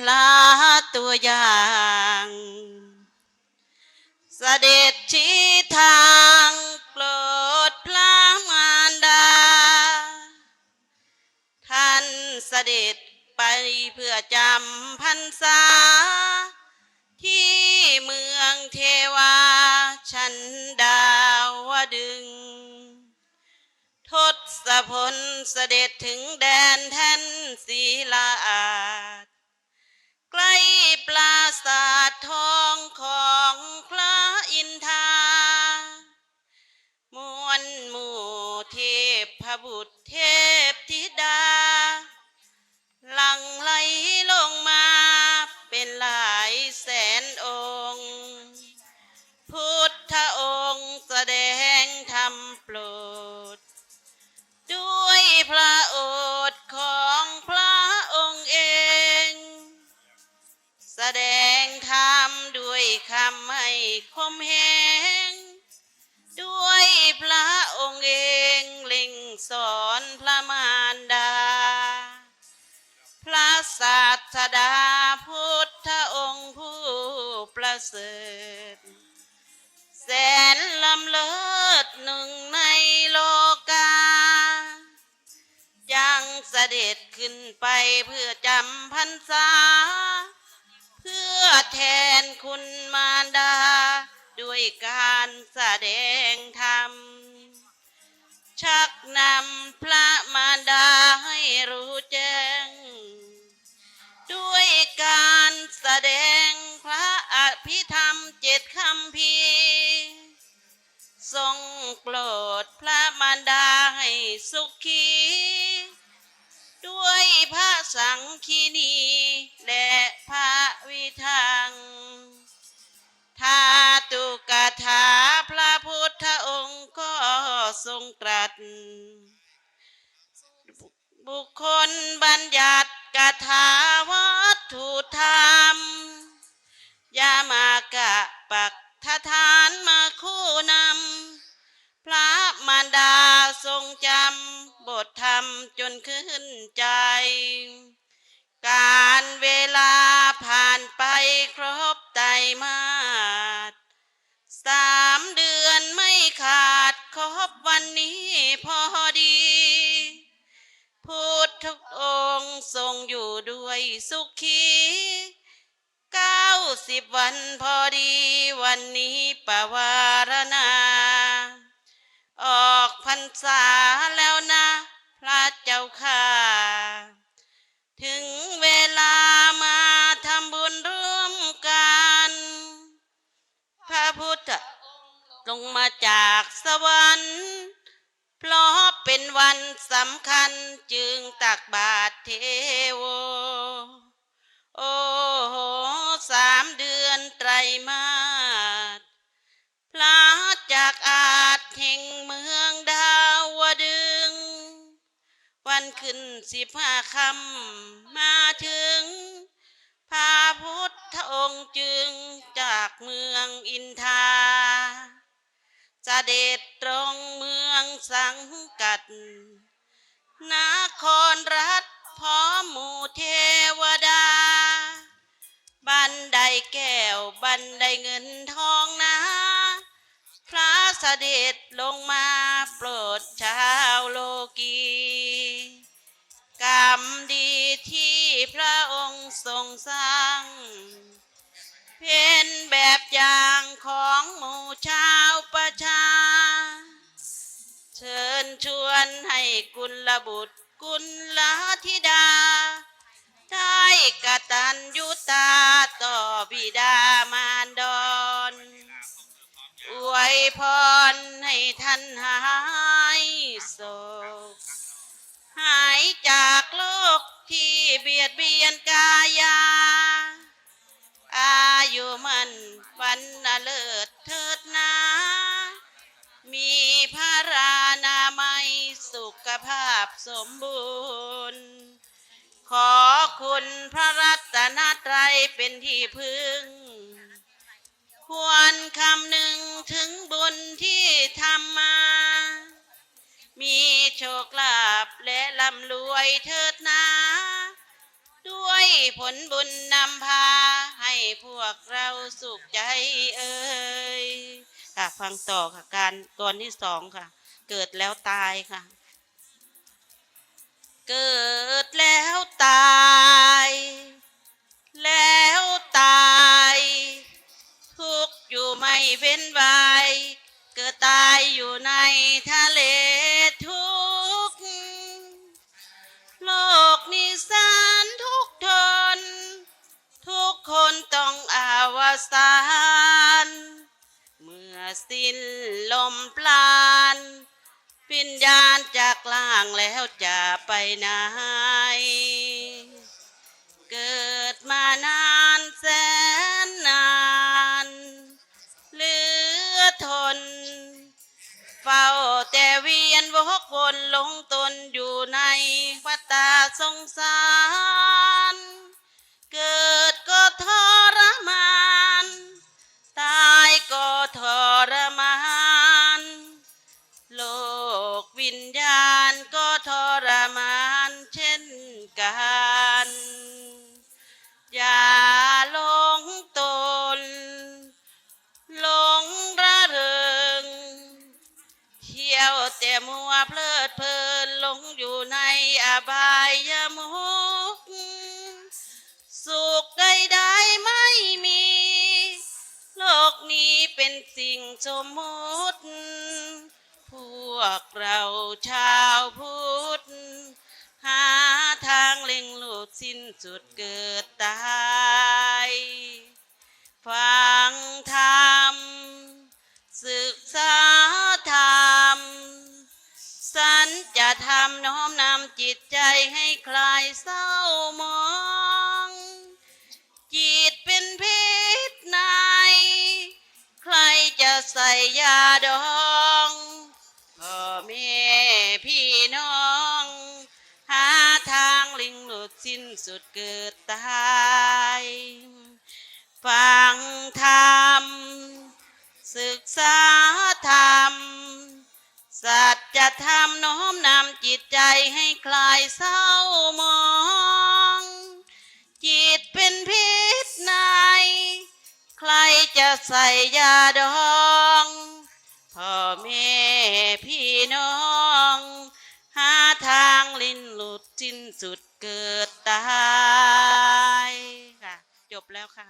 พระตัวอย่าง เสด็จชี้ทางโปรดพระมารดา ท่านเสด็จไปเพื่อจำพรรษา ที่เมืองเทวาชันดาวดึง ทศพลเสด็จถึงแดนแท่นศิลาอาด ใกล้ปราสาททองของพระอินทรามวลหมู่เทพบุตรเทพธิดา หลังไหลลงมาเป็นหลายแสนองค์ พุทธองค์แสดงธรรมโปรด ศาสดาพุทธองค์ผู้ประเสริฐ แสนลำเลิศหนึ่งในโลกา ยังเสด็จขึ้นไปเพื่อจำพรรษา เพื่อแทนคุณมารดา ด้วยการแสดงธรรม ชักนำพระมารดาให้รู้แจ้ การแสดงพระอภิธรรมเจ็ดคำพีทรงโปรดพระมารดาให้สุขี ด้วยพระสังคีนีและพระวิทังทาตุกถาพระพุทธองค์ก็ทรงตรัส บุคคลบัญญัติกถาวั ถุธรรมยามากะปักทฐานมาคู่นำ พระมารดาทรงจำบทธรรมจนขึ้นใจ การเวลาผ่านไปครบไตรมาสสามเดือนไม่ขาด อยู่ด้วยสุขีเก้าสิบวันพอดีวันนี้ปวารณา ออกพรรษาแล้วนะพระเจ้าค่ะ ถึงเวลามาทำบุญร่วมกัน พระพุทธลงมาจากสวรรค์ เพราะเป็นวันสำคัญจึงตักบาตรเทโว โอ้โหสามเดือนไตรมาสพระจากอาจแห่งเมืองดาวดึง วันขึ้นสิบห้าคำมาถึงพระพุทธองค์จึงจากเมืองอินทาเสด็จตรงเมือง สังกัด นครรัฐพร้อมหมู่เทวดา บันไดแก้วบันไดเงินทองนะ พระเสด็จลงมาโปรดชาวโลกีกรรมดีที่พระองค์ทรงสร้างเป็นแบบอย่างของหมู่ชาวประชา ชวนให้กุลบุตรกุลธิดาได้กตัญญูตาต่อบิดามารดอนอวยพรให้ท่านหายโศกหายจากโลกที่เบียดเบียนกายา อายุมันวันเลิศเถิดนา มีพระรา ภาพสมบูรณ์ ขอคุณพระรัตนตรัยเป็นที่พึ่ง ควรคำหนึ่งถึงบุญที่ทำมา มีโชคลาภและร่ำรวยเถิดนาด้วยผลบุญนำพา ให้พวกเราสุขใจเอ่ยค่ะฟังต่อค่ะการก่อนที่สองค่ะ เกิดแล้วตายค่ะ เกิดแล้วตาย แล้วตาย ทุกอยู่ไม่เป็นไวเกิดตายอยู่ในทะเลทุกโลกนิสานทุกทน ทุกคนต้องอาวสาน เมื่อสิ้นลมปราณ วิญญาณจากล่างแล้วจะไปไหน เกิดมานานแสนนานเหลือทน เฝ้าแต่เวียนวกวนหลงตนอยู่ในวัฏฏะสงสาร เกิดก็ทรมาน แต่มัวเพลิดเพลินหลงอยู่ในอบายมุกสุขใดๆไม่มี โลกนี้เป็นสิ่งสมมุติ พวกเราชาวพุทธ หาทางเล็งหลุดสิ้นสุดเกิดตาย ฟังธรรม จิตใจให้คลายเศร้ามอง จิตเป็นพิษในใครจะใส่ยาดองพ่อแม่พี่น้อง หาทางลิงหลุดสิ้นสุดเกิดตายฟังธรรมศึกษาธรรมสัจธรรม ใจให้คลายเศร้ามอง จิตเป็นพิษในใครจะใส่ยาดองพ่อแม่พี่น้อง หาทางลิ้นหลุดสิ้นสุดเกิดตายค่ะ จบแล้วค่ะ